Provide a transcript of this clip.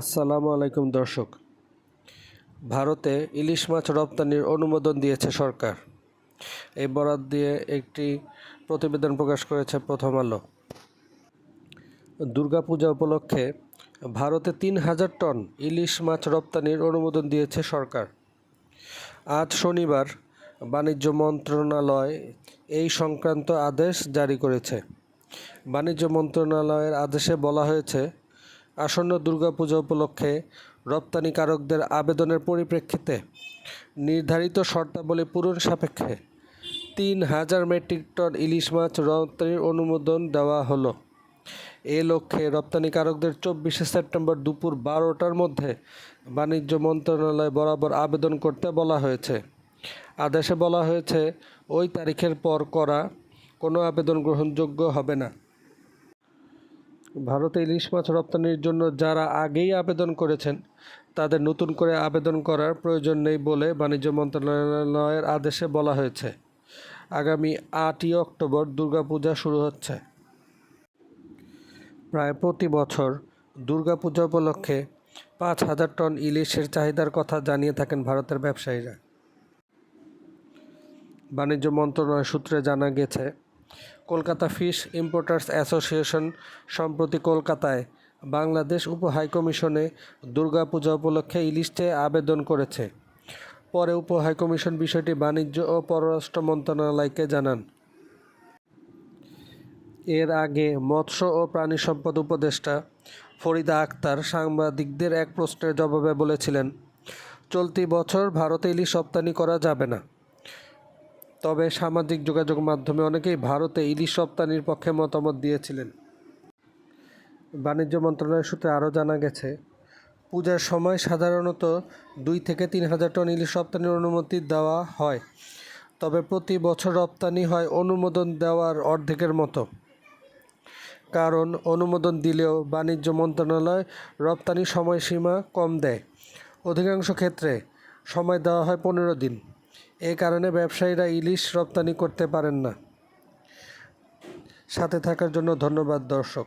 আসসালামু আলাইকুম দর্শক। ভারতে ইলিশ মাছ রপ্তানির অনুমোদন দিয়েছে সরকার। এই বরাত দিয়ে একটি প্রতিবেদন প্রকাশ করেছে প্রথম আলো। দুর্গাপূজা উপলক্ষে ভারতে তিন হাজার টন ইলিশ মাছ রপ্তানির অনুমোদন দিয়েছে সরকার। আজ শনিবার বাণিজ্য মন্ত্রণালয় এই সংক্রান্ত আদেশ জারি করেছে। বাণিজ্য মন্ত্রণালয়ের আদেশে বলা হয়েছে আসন্ন দুর্গাপূজা উপলক্ষে রপ্তানিকারকদের আবেদনের পরিপ্রেক্ষিতে নির্ধারিত শর্তাবলী পূরণ সাপেক্ষে তিন হাজার মেট্রিক টন ইলিশ মাছ রপ্তানির অনুমোদন দেওয়া হলো। এ লক্ষ্যে রপ্তানিকারকদের চব্বিশে সেপ্টেম্বর দুপুর বারোটার মধ্যে বাণিজ্য মন্ত্রণালয় বরাবর আবেদন করতে বলা হয়েছে। আদেশে বলা হয়েছে, ওই তারিখের পর করা কোনো আবেদন গ্রহণযোগ্য হবে না। ভারতে ইলিশ মাছ রপ্তানির জন্য যারা আগেই আবেদন করেছেন, তাদের নতুন করে আবেদন করার প্রয়োজন নেই বলে বাণিজ্য মন্ত্রণালয়ের আদেশে বলা হয়েছে। আগামী আটই অক্টোবর দুর্গাপূজা শুরু হচ্ছে। প্রায় প্রতি বছর দুর্গাপূজা উপলক্ষে পাঁচ হাজার টন ইলিশের চাহিদার কথা জানিয়ে থাকেন ভারতের ব্যবসায়ীরা। বাণিজ্য মন্ত্রণালয় সূত্রে জানা গেছে কলকাতা ফিশ ইম্পোর্টার্স অ্যাসোসিয়েশন সম্প্রতি কলকাতায় বাংলাদেশ উপ হাইকমিশনে দুর্গাপূজা উপলক্ষে ইলিশ আবেদন করেছে। পরে উপ হাইকমিশন বিষয়টি বাণিজ্য ও পররাষ্ট্র মন্ত্রণালয়কে জানান। এর আগে মৎস্য ও প্রাণী সম্পদ উপদেষ্টা ফরিদা আক্তার সাংবাদিকদের এক প্রশ্নের জবাবে বলেছিলেন, চলতি বছর ভারতে ইলিশ রপ্তানি করা যাবে না। তবে সামাজিক যোগাযোগ মাধ্যমে অনেকেই ভারতে ইলিশ রপ্তানির পক্ষে মতামত দিয়েছিলেন। বাণিজ্য মন্ত্রণালয় সূত্রে আরও জানা গেছে, পূজার সময় সাধারণত দুই থেকে তিন হাজার টন ইলিশ রপ্তানির অনুমতি দেওয়া হয়, তবে প্রতি বছর রপ্তানি হয় অনুমোদন দেওয়ার অর্ধেকের মতো। কারণ, অনুমোদন দিলেও বাণিজ্য মন্ত্রণালয় রপ্তানি সময়সীমা কম দেয়। অধিকাংশ ক্ষেত্রে সময় দেওয়া হয় পনেরো দিন। এ কারণে ব্যবসায়ীরা ইলিশ রপ্তানি করতে পারেন না। সাথে থাকার জন্য ধন্যবাদ দর্শক।